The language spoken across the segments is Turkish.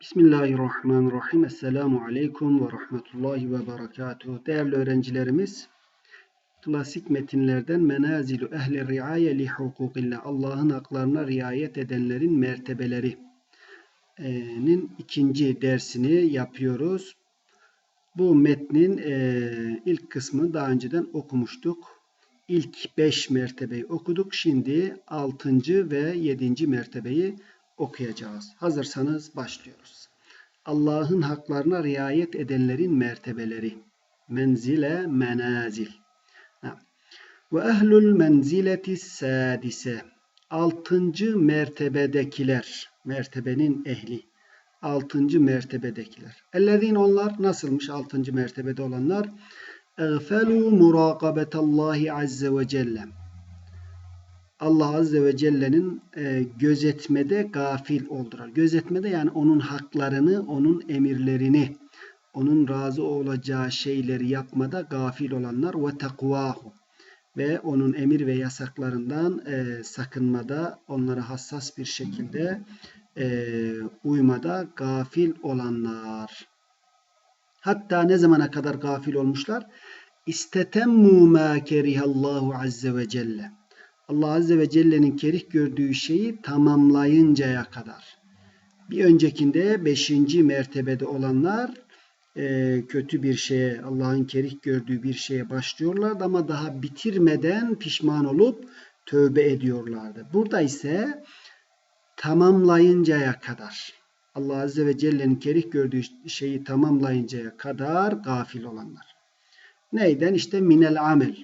Bismillahirrahmanirrahim. Esselamu Aleyküm ve Rahmetullahi ve Berekatuhu. Değerli öğrencilerimiz, klasik metinlerden Menazilü Ehli Riaye li Hukukillah, Allah'ın haklarına riayet edenlerin mertebelerinin ikinci dersini yapıyoruz. Bu metnin e, ilk kısmını daha önceden okumuştuk. İlk beş mertebeyi okuduk. Şimdi altıncı ve yedinci mertebeyi okuyacağız. Hazırsanız başlıyoruz. Allah'ın haklarına riayet edenlerin mertebeleri. Menzile menazil. Ve ehlül menzileti sadise. Altıncı mertebedekiler. Mertebenin ehli. Altıncı mertebedekiler. Ellezine onlar nasılmış altıncı mertebede olanlar? Eğfelu murakabetallahi azze ve celle Allah Azze ve Celle'nin e, gözetmede gafil oldular. Gözetmede yani onun haklarını, onun emirlerini, onun razı olacağı şeyleri yapmada gafil olanlar ve takvahu ve onun emir ve yasaklarından e, sakınmada, onlara hassas bir şekilde e, uymada gafil olanlar. Hatta ne zamana kadar gafil olmuşlar? İstetemmu ma kerihallahu azze ve celle Allah Azze ve Celle'nin kerih gördüğü şeyi tamamlayıncaya kadar. Bir öncekinde beşinci mertebede olanlar e, kötü bir şeye, Allah'ın kerih gördüğü bir şeye başlıyorlardı ama daha bitirmeden pişman olup tövbe ediyorlardı. Burada ise tamamlayıncaya kadar, Allah Azze ve Celle'nin kerih gördüğü şeyi tamamlayıncaya kadar gafil olanlar. Neyden? İşte minel amel.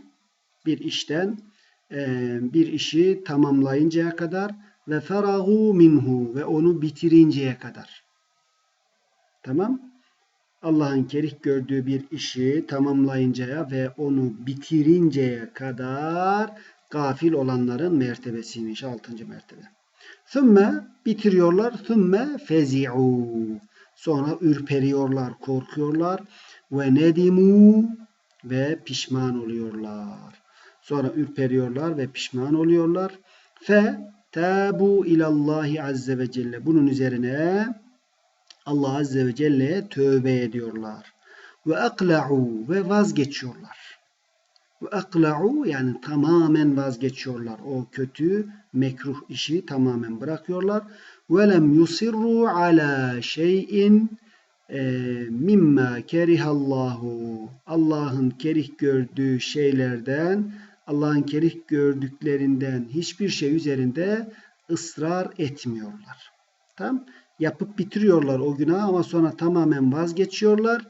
Bir işten bir işi tamamlayıncaya kadar ve ferahu minhu ve onu bitirinceye kadar. Tamam? Allah'ın kerih gördüğü bir işi tamamlayıncaya ve onu bitirinceye kadar gafil olanların mertebesiymiş. Altıncı mertebe. Thümme bitiriyorlar. Thümme fezi'u. Sonra ürperiyorlar, korkuyorlar. Ve nedimu ve pişman oluyorlar. Sonra ürperiyorlar ve pişman oluyorlar. Fe tabu ilallahi azze ve celle. Bunun üzerine Allah azze ve celle'ye tövbe ediyorlar. Ve akla'u ve vazgeçiyorlar. Ve akla'u yani tamamen vazgeçiyorlar. O kötü mekruh işi tamamen bırakıyorlar. Ve lem yusirru ala şeyin e, mimma kerihallahu Allah'ın kerih gördüğü şeylerden Allah'ın kerih gördüklerinden hiçbir şey üzerinde ısrar etmiyorlar. Tam yapıp bitiriyorlar o günah ama sonra tamamen vazgeçiyorlar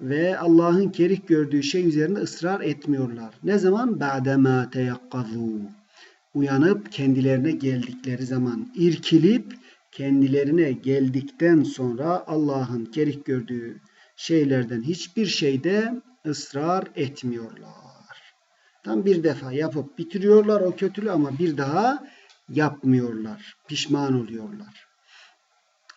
ve Allah'ın kerih gördüğü şey üzerinde ısrar etmiyorlar. Ne zaman? Ba'dema teyakkazu. Uyanıp kendilerine geldikleri zaman, irkilip kendilerine geldikten sonra Allah'ın kerih gördüğü şeylerden hiçbir şeyde ısrar etmiyorlar. Tam bir defa yapıp bitiriyorlar o kötülüğü ama bir daha yapmıyorlar. Pişman oluyorlar.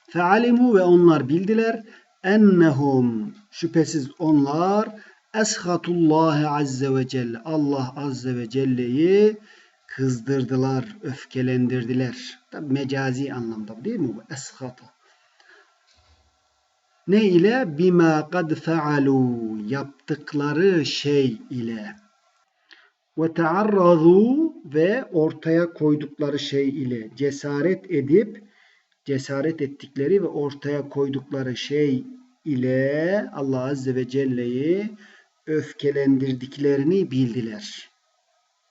Fealimu ve onlar bildiler ennehum şüphesiz onlar eshatullahi azze ve celle Allah azze ve celle'yi kızdırdılar, öfkelendirdiler. Tabi mecazi anlamda değil mi bu? Eshata. Ne ile? Bima kad fealu yaptıkları şey ile ve taarrazu ve ortaya koydukları şey ile cesaret edip cesaret ettikleri ve ortaya koydukları şey ile Allah Azze ve Celle'yi öfkelendirdiklerini bildiler.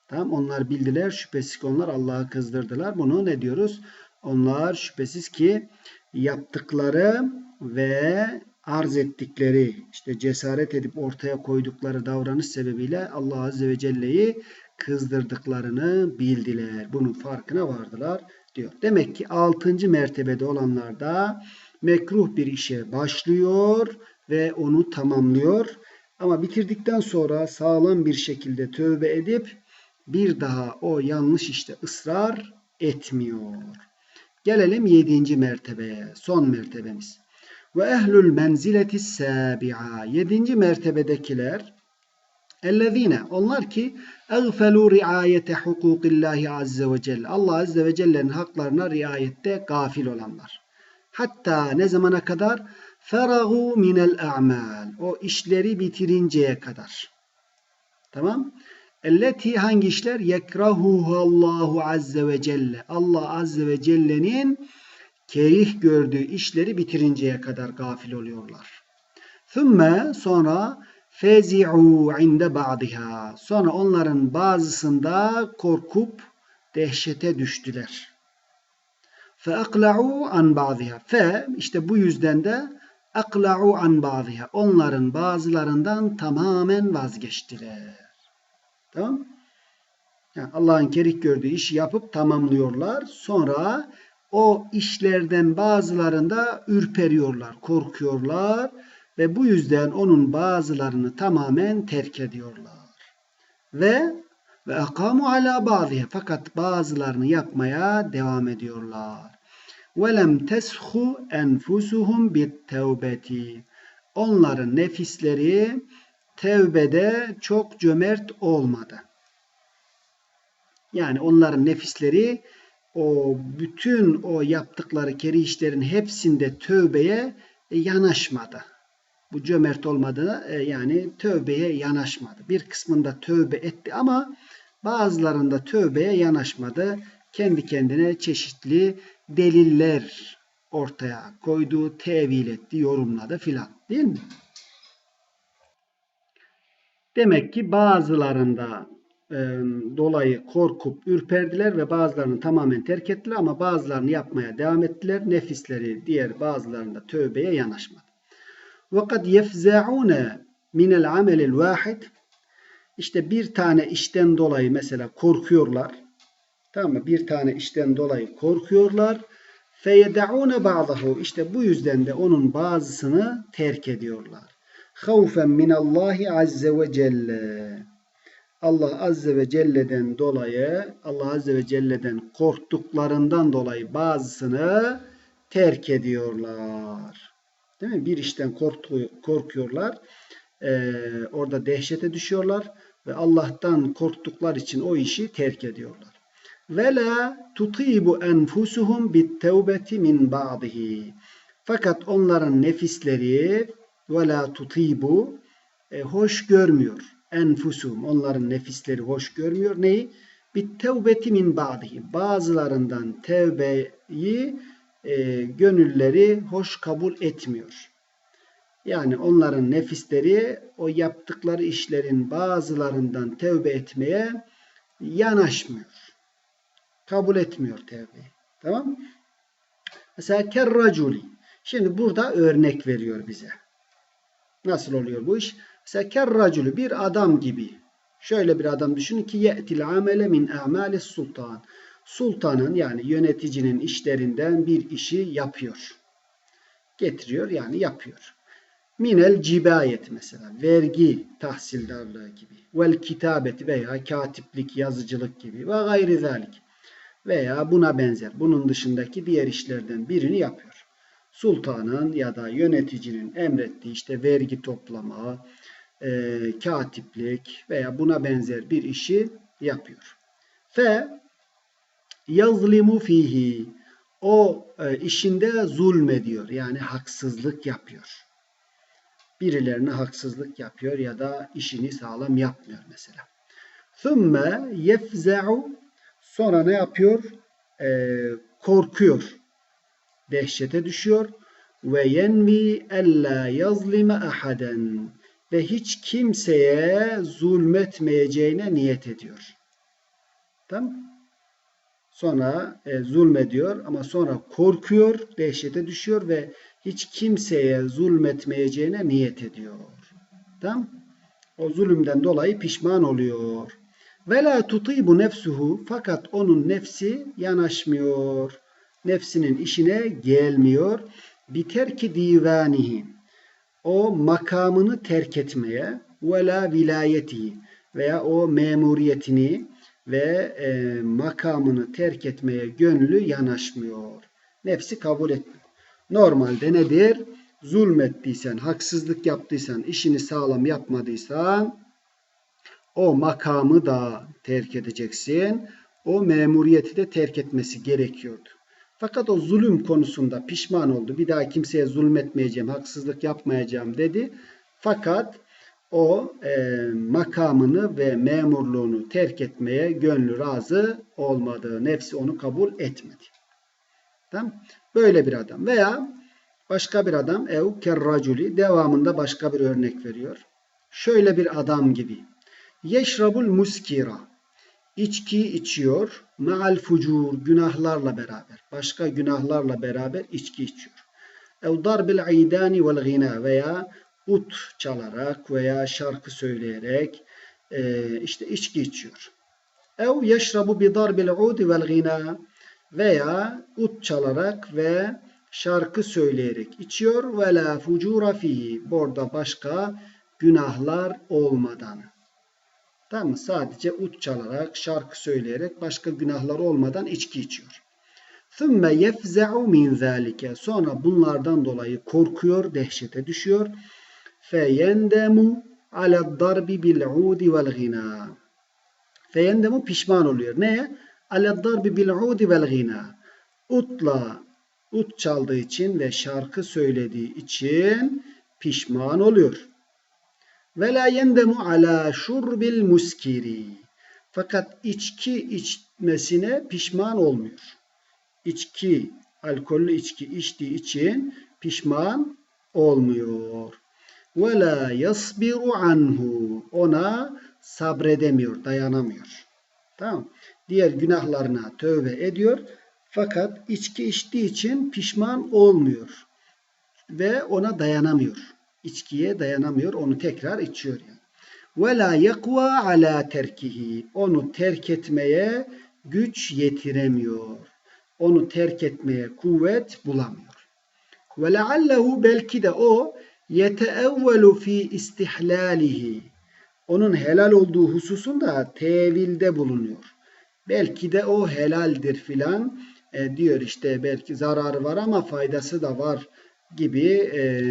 Tamam onlar bildiler. Şüphesiz ki onlar Allah'ı kızdırdılar. Bunu ne diyoruz? Onlar şüphesiz ki yaptıkları ve arz ettikleri, işte cesaret edip ortaya koydukları davranış sebebiyle Allah Azze ve Celle'yi kızdırdıklarını bildiler. Bunun farkına vardılar diyor. Demek ki 6. mertebede olanlar da mekruh bir işe başlıyor ve onu tamamlıyor. Ama bitirdikten sonra sağlam bir şekilde tövbe edip bir daha o yanlış işte ısrar etmiyor. Gelelim 7. mertebeye, son mertebemiz. Ve ehlül menzileti sabi'a. Yedinci mertebedekiler ellezine onlar ki eğfelu riayete hukukillahi azze ve celle. Allah azze ve celle'nin haklarına riayette gafil olanlar. Hatta ne zamana kadar? Feragu minel a'mal. O işleri bitirinceye kadar. Tamam? Elleti hangi işler? Yekrahuhu Allahu azze ve celle. Allah azze ve celle'nin kerih gördüğü işleri bitirinceye kadar gafil oluyorlar. Thümme sonra fezi'u inde ba'diha. Sonra onların bazısında korkup dehşete düştüler. Fe akla'u an ba'diha. Fe işte bu yüzden de akla'u an ba'diha. Onların bazılarından tamamen vazgeçtiler. Tamam yani Allah'ın kerik gördüğü işi yapıp tamamlıyorlar. Sonra o işlerden bazılarında ürperiyorlar, korkuyorlar ve bu yüzden onun bazılarını tamamen terk ediyorlar. Ve ve akamu ala bazıha fakat bazılarını yapmaya devam ediyorlar. Ve lem teshu enfusuhum bit tevbeti. Onların nefisleri tevbede çok cömert olmadı. Yani onların nefisleri o bütün o yaptıkları keri işlerin hepsinde tövbeye yanaşmadı. Bu cömert olmadı e, yani tövbeye yanaşmadı. Bir kısmında tövbe etti ama bazılarında tövbeye yanaşmadı. Kendi kendine çeşitli deliller ortaya koydu, tevil etti, yorumladı filan. Değil mi? Demek ki bazılarında e, dolayı korkup ürperdiler ve bazılarını tamamen terk ettiler ama bazılarını yapmaya devam ettiler. Nefisleri diğer bazılarında tövbeye yanaşmadı. وَقَدْ يَفْزَعُونَ مِنَ الْعَمَلِ الْوَاحِدِ İşte bir tane işten dolayı mesela korkuyorlar. Tamam mı? Bir tane işten dolayı korkuyorlar. فَيَدَعُونَ بَعْضَهُ İşte bu yüzden de onun bazısını terk ediyorlar. خَوْفًا مِنَ اللّٰهِ عَزَّ وَجَلَّ Allah Azze ve Celle'den dolayı, Allah Azze ve Celle'den korktuklarından dolayı bazısını terk ediyorlar. Değil mi? Bir işten korkuyorlar. Ee, orada dehşete düşüyorlar ve Allah'tan korktuklar için o işi terk ediyorlar. Ve la tutibu enfusuhum bit tevbeti min ba'dihi. Fakat onların nefisleri ve la tutibu e, hoş görmüyor. Enfusum onların nefisleri hoş görmüyor. Neyi? Bit tevbeti min ba'dihi. Bazılarından tevbeyi e, gönülleri hoş kabul etmiyor. Yani onların nefisleri o yaptıkları işlerin bazılarından tevbe etmeye yanaşmıyor. Kabul etmiyor tevbeyi. Tamam Mesela kerraculi. Şimdi burada örnek veriyor bize. Nasıl oluyor bu iş? Mesela kerraculi bir adam gibi. Şöyle bir adam düşünün ki ye'til amele min a'malis sultan sultanın yani yöneticinin işlerinden bir işi yapıyor. Getiriyor yani yapıyor. Minel cibayet mesela vergi tahsildarlığı gibi. Vel kitabet veya katiplik yazıcılık gibi ve gayri zalik. Veya buna benzer bunun dışındaki diğer işlerden birini yapıyor. Sultanın ya da yöneticinin emrettiği işte vergi toplama, e, katiplik veya buna benzer bir işi yapıyor. Ve yazlimu fihi o e, işinde zulmediyor. Yani haksızlık yapıyor. Birilerine haksızlık yapıyor ya da işini sağlam yapmıyor mesela. Thumme yefza'u sonra ne yapıyor? E, korkuyor. Dehşete düşüyor. Ve yenvi ella yazlime ahaden ve hiç kimseye zulmetmeyeceğine niyet ediyor. Tamam Sonra e, zulmediyor ama sonra korkuyor, dehşete düşüyor ve hiç kimseye zulmetmeyeceğine niyet ediyor. Tamam? O zulümden dolayı pişman oluyor. Ve la tutibu nefsuhu fakat onun nefsi yanaşmıyor. Nefsinin işine gelmiyor. Biter ki divanihi. O makamını terk etmeye ve la vilayeti veya o memuriyetini ve e, makamını terk etmeye gönlü yanaşmıyor. Nefsi kabul etmiyor. Normalde nedir? Zulmettiysen, haksızlık yaptıysan, işini sağlam yapmadıysan o makamı da terk edeceksin. O memuriyeti de terk etmesi gerekiyordu. Fakat o zulüm konusunda pişman oldu. Bir daha kimseye zulmetmeyeceğim, haksızlık yapmayacağım dedi. Fakat o e, makamını ve memurluğunu terk etmeye gönlü razı olmadı. Nefsi onu kabul etmedi. Tamam? Böyle bir adam. Veya başka bir adam ev devamında başka bir örnek veriyor. Şöyle bir adam gibi. Yeşrabul muskira. İçki içiyor. Ma'al fucur. Günahlarla beraber. Başka günahlarla beraber içki içiyor. Ev darbil aydani vel gina veya ut çalarak veya şarkı söyleyerek e, işte içki içiyor. Ev yeşrabu bi darbil udi vel gina veya ut çalarak ve şarkı söyleyerek içiyor ve la fucura fihi. Burada başka günahlar olmadan. Tamam mı? Sadece ut çalarak, şarkı söyleyerek başka günahlar olmadan içki içiyor. ثُمَّ يَفْزَعُ مِنْ ذَٰلِكَ Sonra bunlardan dolayı korkuyor, dehşete düşüyor. فَيَنْدَمُ عَلَى الضَّرْبِ بِالْعُودِ وَالْغِنَى Feyendemu pişman oluyor. Neye? Ale darbi bil udi vel gina. Utla ut çaldığı için ve şarkı söylediği için pişman oluyor. Ve la yendemu ala şurbil muskiri. Fakat içki içmesine pişman olmuyor. İçki, alkollü içki içtiği için pişman olmuyor. Ve la yasbiru anhu. Ona sabredemiyor, dayanamıyor. Tamam. Diğer günahlarına tövbe ediyor. Fakat içki içtiği için pişman olmuyor. Ve ona dayanamıyor. İçkiye dayanamıyor. Onu tekrar içiyor yani. Ve la yakva ala terkihi. Onu terk etmeye güç yetiremiyor. Onu terk etmeye kuvvet bulamıyor. Ve leallehu belki de o yeteevvelu fi istihlalihi. Onun helal olduğu hususunda tevilde bulunuyor. Belki de o helaldir filan e, diyor işte belki zararı var ama faydası da var gibi e,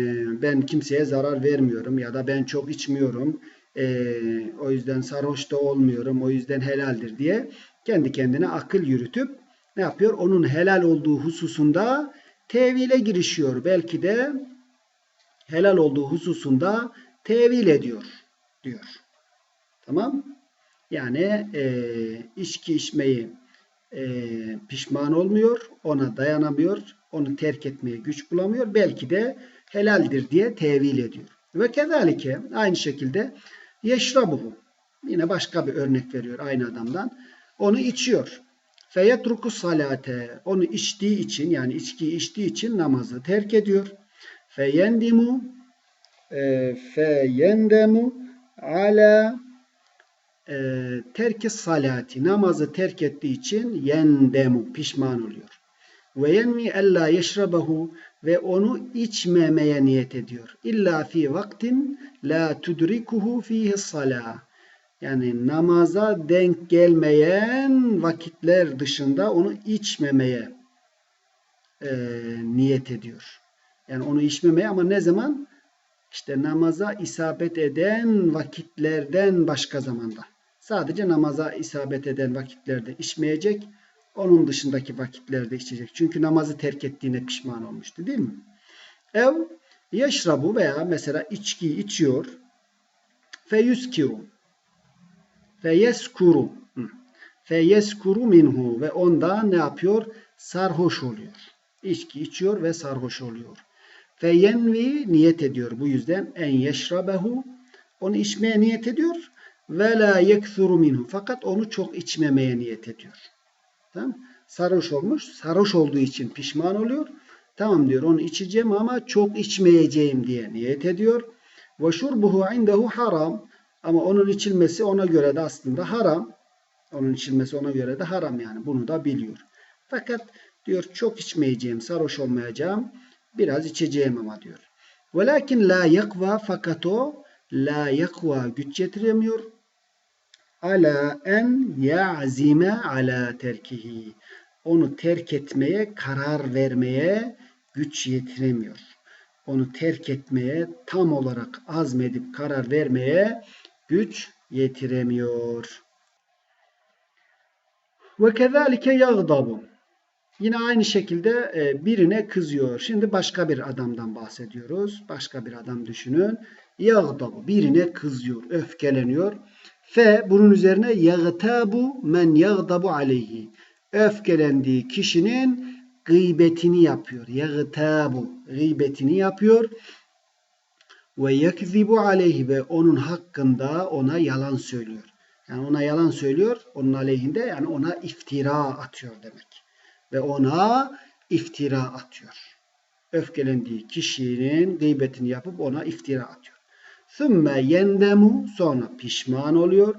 ben kimseye zarar vermiyorum ya da ben çok içmiyorum e, o yüzden sarhoş da olmuyorum o yüzden helaldir diye kendi kendine akıl yürütüp ne yapıyor? Onun helal olduğu hususunda tevile girişiyor. Belki de helal olduğu hususunda tevil ediyor diyor. Tamam? Yani e, içki içmeyi e, pişman olmuyor, ona dayanamıyor, onu terk etmeye güç bulamıyor. Belki de helaldir diye tevil ediyor. Ve kezalike aynı şekilde yeşrabuhu. Yine başka bir örnek veriyor aynı adamdan. Onu içiyor. Feyetruku salate. Onu içtiği için yani içkiyi içtiği için namazı terk ediyor. Feyendimu e, feyendemu ala e, terki salati namazı terk ettiği için yendemu pişman oluyor. Ve yenmi ella yeşrabahu ve onu içmemeye niyet ediyor. İlla fi vaktin la tudrikuhu fihi salah. Yani namaza denk gelmeyen vakitler dışında onu içmemeye e, niyet ediyor. Yani onu içmemeye ama ne zaman? İşte namaza isabet eden vakitlerden başka zamanda. Sadece namaza isabet eden vakitlerde içmeyecek. Onun dışındaki vakitlerde içecek. Çünkü namazı terk ettiğine pişman olmuştu değil mi? Ev yeşrabu veya mesela içki içiyor. Feyuskiru. Feyeskuru. Feyeskuru minhu. Ve ondan ne yapıyor? Sarhoş oluyor. İçki içiyor ve sarhoş oluyor. Feyenvi niyet ediyor bu yüzden en yeşrabehu. Onu içmeye niyet ediyor ve la yekthuru minhu. Fakat onu çok içmemeye niyet ediyor. Tamam? Sarhoş olmuş. Sarhoş olduğu için pişman oluyor. Tamam diyor onu içeceğim ama çok içmeyeceğim diye niyet ediyor. Ve şurbuhu indehu haram. Ama onun içilmesi ona göre de aslında haram. Onun içilmesi ona göre de haram yani. Bunu da biliyor. Fakat diyor çok içmeyeceğim, sarhoş olmayacağım. Biraz içeceğim ama diyor. Velakin la yakva fakat o la yakva güç yetiremiyor ala en ya'zime ala terkihi. Onu terk etmeye, karar vermeye güç yetiremiyor. Onu terk etmeye, tam olarak azmedip karar vermeye güç yetiremiyor. Ve kezalike yagdabu. Yine aynı şekilde e, birine kızıyor. Şimdi başka bir adamdan bahsediyoruz. Başka bir adam düşünün. Yağdabu birine kızıyor, öfkeleniyor. Fe bunun üzerine yagtabu men yagdabu aleyhi. Öfkelendiği kişinin gıybetini yapıyor. Yagtabu gıybetini yapıyor. Ve yekzibu aleyhi ve onun hakkında ona yalan söylüyor. Yani ona yalan söylüyor. Onun aleyhinde yani ona iftira atıyor demek. Ve ona iftira atıyor. Öfkelendiği kişinin gıybetini yapıp ona iftira atıyor. Sümme yendemu sonra pişman oluyor.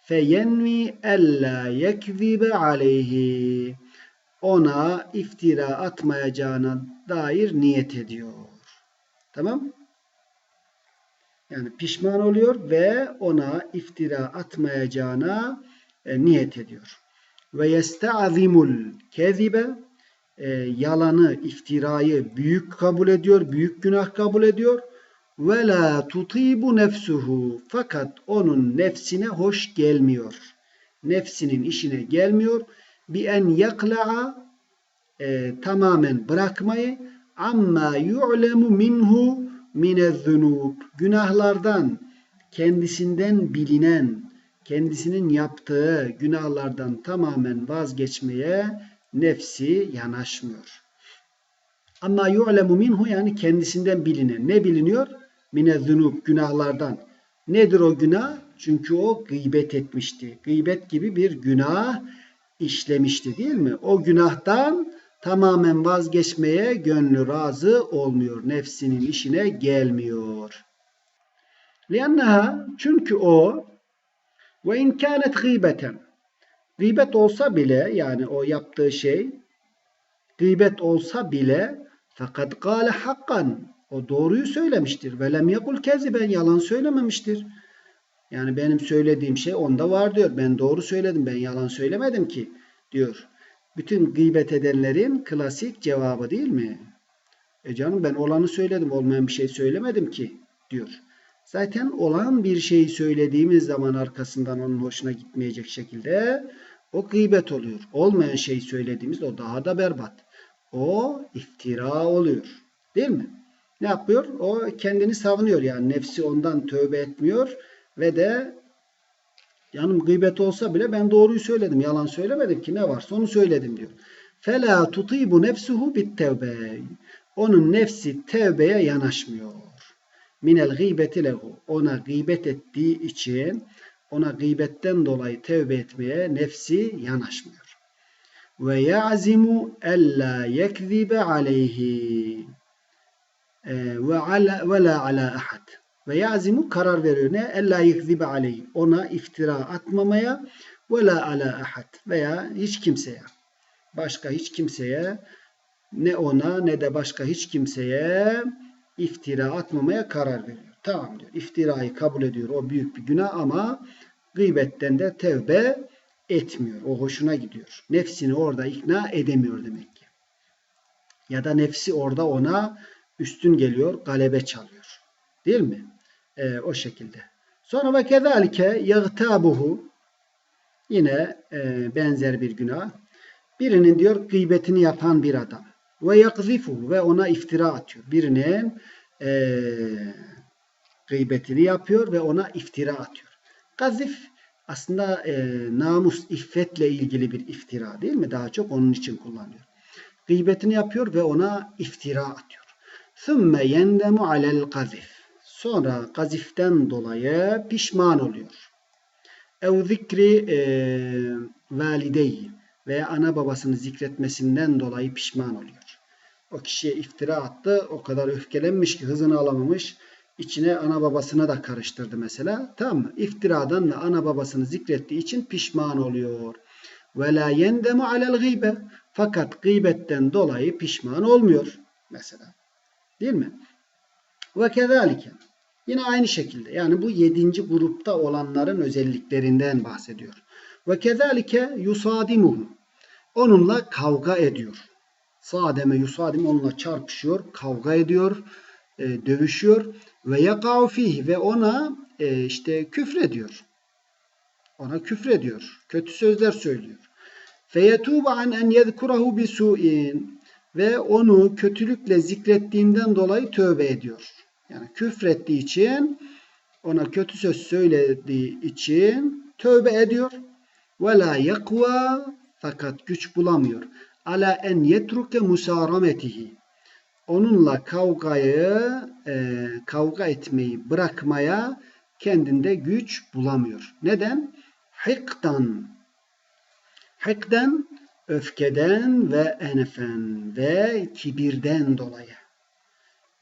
Fe yenvi ella yekzibe aleyhi. Ona iftira atmayacağına dair niyet ediyor. Tamam? Yani pişman oluyor ve ona iftira atmayacağına e, niyet ediyor. Ve yesta'zimul kezibe e, yalanı, iftirayı büyük kabul ediyor, büyük günah kabul ediyor. Ve la tutibu nefsuhu fakat onun nefsine hoş gelmiyor. Nefsinin işine gelmiyor. Bi en yakla'a e, tamamen bırakmayı amma yu'lemu minhu minezzunub günahlardan kendisinden bilinen kendisinin yaptığı günahlardan tamamen vazgeçmeye nefsi yanaşmıyor. Ama yu'lemu minhu yani kendisinden bilinen. Ne biliniyor? Minezzunub günahlardan. Nedir o günah? Çünkü o gıybet etmişti. Gıybet gibi bir günah işlemişti değil mi? O günahtan tamamen vazgeçmeye gönlü razı olmuyor. Nefsinin işine gelmiyor. Liannaha çünkü o ve in kânet gıybeten gıybet olsa bile yani o yaptığı şey gıybet olsa bile fakat gâle hakkan o doğruyu söylemiştir. Ve lem yakul keziben yalan söylememiştir. Yani benim söylediğim şey onda var diyor. Ben doğru söyledim. Ben yalan söylemedim ki diyor. Bütün gıybet edenlerin klasik cevabı değil mi? E canım ben olanı söyledim. Olmayan bir şey söylemedim ki diyor. Zaten olan bir şeyi söylediğimiz zaman arkasından onun hoşuna gitmeyecek şekilde o gıybet oluyor. Olmayan şeyi söylediğimiz o daha da berbat. O iftira oluyor. Değil mi? Ne yapıyor? O kendini savunuyor yani. Nefsi ondan tövbe etmiyor ve de yanım gıybet olsa bile ben doğruyu söyledim. Yalan söylemedim ki ne varsa onu söyledim diyor. Fela tutibu nefsuhu bit tevbe. Onun nefsi tevbeye yanaşmıyor. Minel gıybeti lehu. Ona gıybet ettiği için ona gıybetten dolayı tevbe etmeye nefsi yanaşmıyor. Ve ya'zimu ella yekzibe aleyhi ve ala ve la ala ahad. Ve yazimu karar veriyor ne? Ella yekzibe aleyhi. Ona iftira atmamaya ve la ala ahad veya hiç kimseye. Başka hiç kimseye ne ona ne de başka hiç kimseye iftira atmamaya karar veriyor. Tamam diyor. İftirayı kabul ediyor. O büyük bir günah ama gıybetten de tevbe etmiyor. O hoşuna gidiyor. Nefsini orada ikna edemiyor demek ki. Ya da nefsi orada ona üstün geliyor, galebe çalıyor. Değil mi? E, o şekilde. Sonra ve kezalike yagtabuhu yine e, benzer bir günah. Birinin diyor gıybetini yapan bir adam. Ve yakzifu ve ona iftira atıyor. Birinin e, gıybetini yapıyor ve ona iftira atıyor. Gazif aslında e, namus, iffetle ilgili bir iftira değil mi? Daha çok onun için kullanıyor. Gıybetini yapıyor ve ona iftira atıyor. ثُمَّ يَنْدَمُ عَلَى الْقَذِفِ Sonra gaziften dolayı pişman oluyor. اَوْ zikri e, valideyi veya ana babasını zikretmesinden dolayı pişman oluyor. O kişiye iftira attı. O kadar öfkelenmiş ki hızını alamamış. İçine ana babasına da karıştırdı mesela. Tamam mı? İftiradan ve ana babasını zikrettiği için pişman oluyor. Ve la yendemu alel gıybe. Fakat gıybetten dolayı pişman olmuyor. Mesela. Değil mi? Ve kezalike. Yine aynı şekilde. Yani bu yedinci grupta olanların özelliklerinden bahsediyor. Ve kezalike yusadimuhu. Onunla kavga ediyor. Sademe yusadim onunla çarpışıyor, kavga ediyor, e, dövüşüyor ve yakau fihi ve ona e, işte küfrediyor. Ona küfrediyor. Kötü sözler söylüyor. feyetubu an en yezkurahu bisu'in ve onu kötülükle zikrettiğinden dolayı tövbe ediyor. Yani küfrettiği için ona kötü söz söylediği için tövbe ediyor. Ve la yakva fakat güç bulamıyor. Ala en yetruke musarametihi. Onunla kavgayı e, kavga etmeyi bırakmaya kendinde güç bulamıyor. Neden? Hikdan. Hikden öfkeden ve enefen ve kibirden dolayı.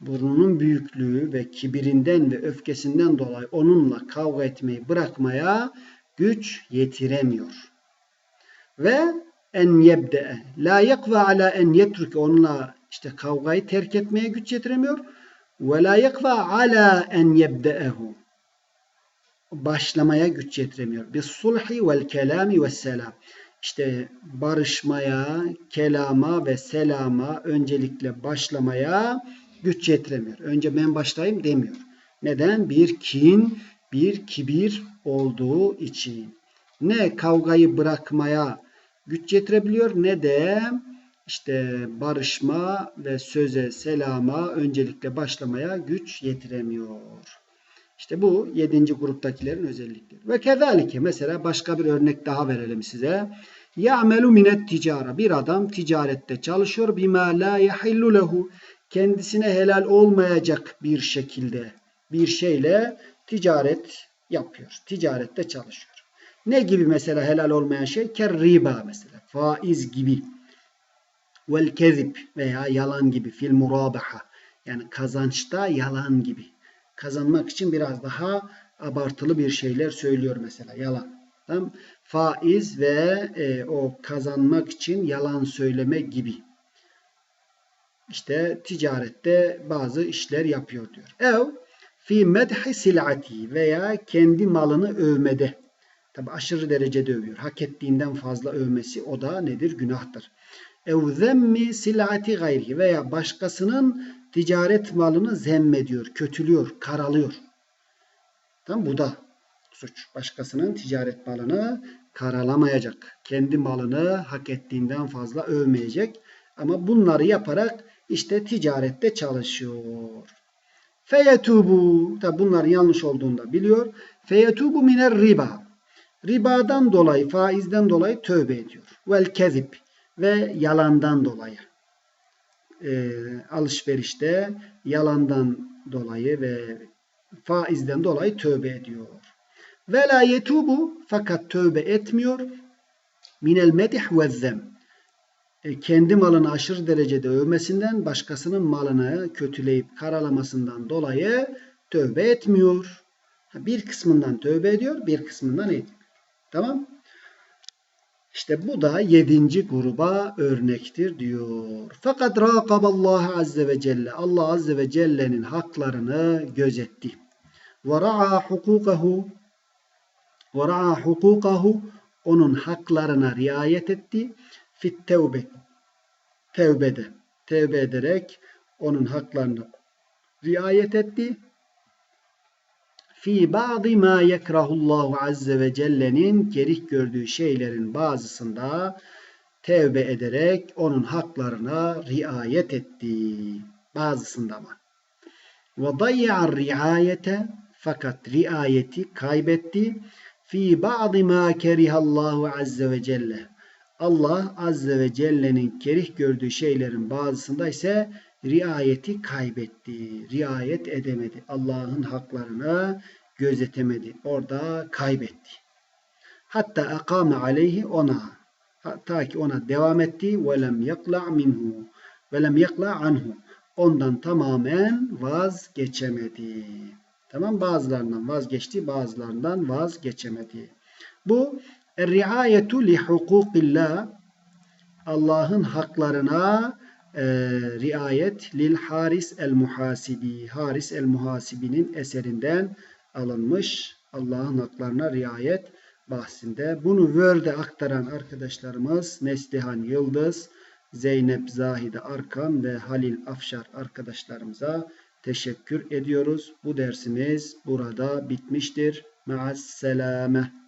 Burnunun büyüklüğü ve kibirinden ve öfkesinden dolayı onunla kavga etmeyi bırakmaya güç yetiremiyor. Ve en yebde la yakva ala en yetruke onunla işte kavgayı terk etmeye güç yetiremiyor. Ve la yakva ala en yebde'ehu başlamaya güç yetiremiyor. Bis sulhi vel kelami ve selam. İşte barışmaya, kelama ve selama öncelikle başlamaya güç yetiremiyor. Önce ben başlayayım demiyor. Neden? Bir kin, bir kibir olduğu için. Ne kavgayı bırakmaya güç yetirebiliyor ne de işte barışma ve söze, selama öncelikle başlamaya güç yetiremiyor. İşte bu yedinci gruptakilerin özellikleri. Ve kezalike mesela başka bir örnek daha verelim size. Ya'melu minet ticara. Bir adam ticarette çalışıyor. Bima la yahillu lehu. Kendisine helal olmayacak bir şekilde bir şeyle ticaret yapıyor. Ticarette çalışıyor. Ne gibi mesela helal olmayan şey? Ker riba mesela. Faiz gibi. Vel kezib veya yalan gibi. Fil murabaha. Yani kazançta yalan gibi kazanmak için biraz daha abartılı bir şeyler söylüyor mesela yalan. Tamam? Faiz ve e, o kazanmak için yalan söyleme gibi. İşte ticarette bazı işler yapıyor diyor. Ev fi medhi silati veya kendi malını övmede. Tabi aşırı derecede övüyor. Hak ettiğinden fazla övmesi o da nedir? Günahtır. Ev zemmi silati gayri veya başkasının ticaret malını zemmediyor, kötülüyor, karalıyor. Tam bu da suç. Başkasının ticaret malını karalamayacak. Kendi malını hak ettiğinden fazla övmeyecek. Ama bunları yaparak işte ticarette çalışıyor. Feyetubu. Tabi bunların yanlış olduğunu da biliyor. Feyetubu miner riba. Ribadan dolayı, faizden dolayı tövbe ediyor. Vel kezip ve yalandan dolayı e, alışverişte yalandan dolayı ve faizden dolayı tövbe ediyor. Ve la yetubu fakat tövbe etmiyor minel medih ve zem. E, kendi malını aşırı derecede övmesinden, başkasının malını kötüleyip karalamasından dolayı tövbe etmiyor. Bir kısmından tövbe ediyor, bir kısmından etmiyor. Tamam? İşte bu da yedinci gruba örnektir diyor. Fakat rakaballahu azze ve celle. Allah azze ve celle'nin haklarını gözetti. Ve ra'a hukukahu ve ra'a hukukahu onun haklarına riayet etti. Fit tevbe tevbede. Tevbe ederek onun haklarını riayet etti fi ba'di ma yekrahullahu azze ve celle'nin kerih gördüğü şeylerin bazısında tevbe ederek onun haklarına riayet etti. Bazısında mı? Ve dayya'r riayete fakat riayeti kaybetti. Fi ba'di ma kerihallahu azze ve celle. Allah azze ve celle'nin kerih gördüğü şeylerin bazısında ise riayeti kaybetti. Riayet edemedi. Allah'ın haklarını gözetemedi. Orada kaybetti. Hatta akame aleyhi ona hatta ki ona devam etti ve lem yakla minhu ve lem yakla anhu ondan tamamen vazgeçemedi. Tamam bazılarından vazgeçti, bazılarından vazgeçemedi. Bu riayetu li hukukillah Allah'ın haklarına e, riayet lil Haris el Muhasibi. Haris el Muhasibi'nin eserinden alınmış. Allah'ın haklarına riayet bahsinde. Bunu Word'e aktaran arkadaşlarımız Neslihan Yıldız, Zeynep Zahide Arkan ve Halil Afşar arkadaşlarımıza teşekkür ediyoruz. Bu dersimiz burada bitmiştir. Maas selame.